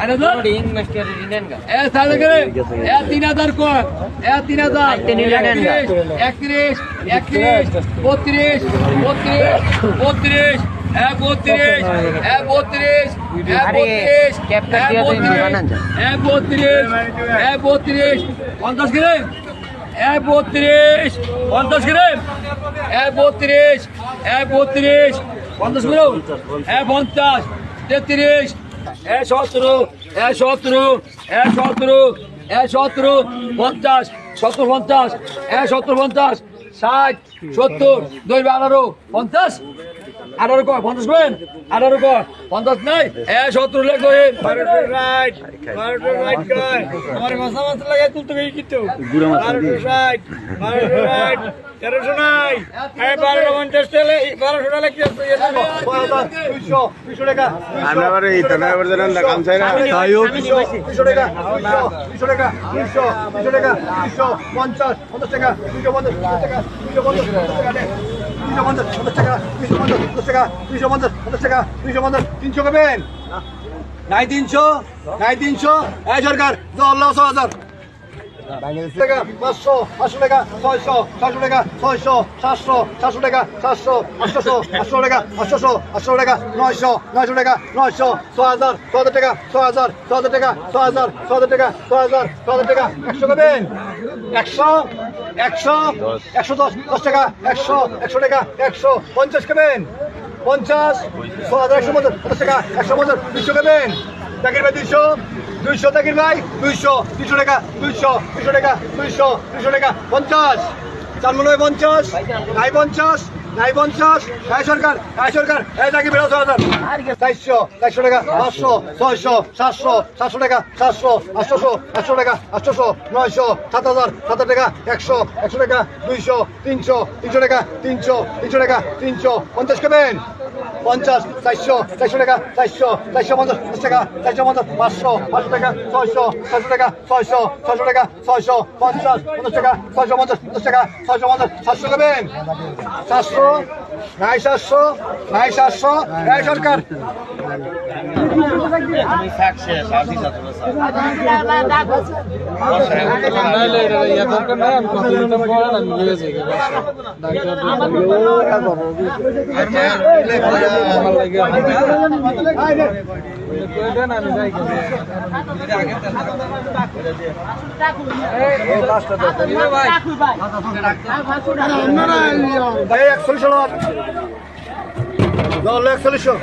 আরে ধর। ইনভেস্ট করে গা এ সাড়ে করে এ তিন হাজার কর এ তিন হাজার তিন হাজার নেন গা। একত্রিশ একত্রিশ বত্রিশ বত্রিশ বত্রিশ এ বত্রিশ এ বত্রিশ এ আরে, বত্রিশ ক্যাপটা এ দিয়ে বত্রিশ, বানান যায়। এ বত্রিশ এ বত্রিশ পঞ্চাশ কিরে এ বত্রিশ পঞ্চাশ কিরে এ বত্রিশ এ বত্রিশ পঞ্চাশ কিলো এ পঞ্চাশ তেত্রিশ এ সতেরো এ সতেরো এ সতেরো এ সতেরো পঞ্চাশ, সত্তর, পঞ্চাশ, এ সত্তর, পঞ্চাশ, ষাট, সত্তর দুই আঠারো পঞ্চাশ? আঠারো কর পঞ্চাশ করেন আঠারো কর পঞ্চাশ নাই? এ সত্তর লেখ করেন রাইট বারোটা রাইট কর আমার মাথা মাথা লাগাই তুলতে গেছি কিন্তু বারোটা রাইট বারোটা রাইট তেরোশো নাই। বারোটা পঞ্চাশ টাকা বারোশো টাকা কি দুইশো টাকা আমরা আবার এই টাকা কাম চাই না? তাই দুইশো টাকা দুইশো টাকা দুইশো দুইশো টাকা দুইশো পঞ্চাশ পঞ্চাশ টাকা দুইশো পঞ্চাশ পঞ্চাশ টাকা দুইশো পঞ্চাশ। পঞ্চাশ টাকা পঞ্চাশ পঞ্চাশ টাকা পঞ্চাশ পঞ্চাশ টাকা পঞ্চাশ পঞ্চাশ টাকা তিনশো পঞ্চাশ তিনশো নাই তিনশো? নাই তিনশো? এই সরকার দশ হাজার। টাকা পাঁচশো পাঁচশো টাকা, ছয়শো ছয়শো টাকা, ছয়শো, সাতশো সাতশো টাকা, সাতশো, আটশোশো, আটশো টাকা, আটশোশো, আটশো টাকা, নয়শো নয়শো টাকা, নয়শো ছ হাজার ছ হাজার টাকা ছ হাজার ছ হাজার টাকা ছ হাজার ছ হাজার টাকা ছ হাজার ছ হাজার টাকা, একশো খাবেন একশো একশো একশো দশ দশ টাকা, একশো একশো টাকা, একশো পঞ্চাশ খাবেন পঞ্চাশ ছ হাজার একশো পঞ্চাশ টাকা, একশো পঞ্চাশ দুইশো খাবেন চাকরির ভাই দুইশো দুইশো চাকরির ভাই, দুইশো দুইশো টাকা, দুইশো দুইশো টাকা, দুইশো দুইশো টাকা, পঞ্চাশ। চার মনে হয় পঞ্চাশ নাই পঞ্চাশ নাই পঞ্চাশ নাই সরকার নাই সরকার, এই চাকরি বেরো হাজার। চারশো চারশো টাকা, পাঁচশো, ছয়শো, সাতশো সাতশো টাকা, সাতশো, আটশোশো, আটশো টাকা, আটশোশো, নয়শো, সাত হাজার, সাত টাকা, একশো একশো টাকা, দুইশো, তিনশো তিনশো টাকা, তিনশো তিনশো টাকা, তিনশো, পঞ্চাশ খাবেন পঞ্চাশ, চারশো চারশো টাকা, চারশো চারশো পঞ্চাশ টাকা, চারশো পঞ্চাশ, পাঁচশো পাঁচশো টাকা, ছয়শো ছয়শো টাকা, ছয়শো ছয়শো টাকা, ছয়শো পঞ্চাশ পঞ্চাশ টাকা, ছয়শো পঞ্চাশ পঞ্চাশ টাকা, ছয়শো পঞ্চাশ, সাতশো নেবেন। সাতশো নাই সাতশো নাই সাতশো নাই সরকার। ভাই Vallahi kılıç yok.